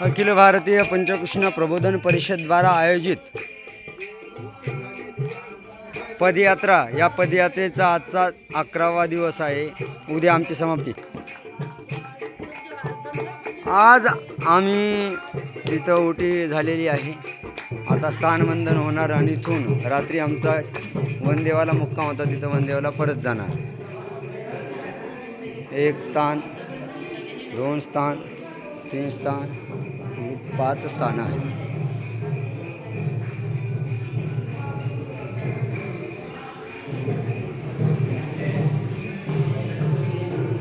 अखिल भारतीय पंचकृष्ण प्रबोधन परिषद द्वारा आयोजित पदयात्रा या पदयात्रेचा आजचा अकरावा दिवस आहे. उद्या आमची समाप्ती. आज आम्ही तिथं उठी झालेली आहे. आता स्थानबंधन होणार आणि इथून रात्री आमचा वनदेवाला मुक्काम होता. तिथं वनदेवाला परत जाणार. एक स्थान दोन स्थान तीन स्थान पाँच स्थान आहेत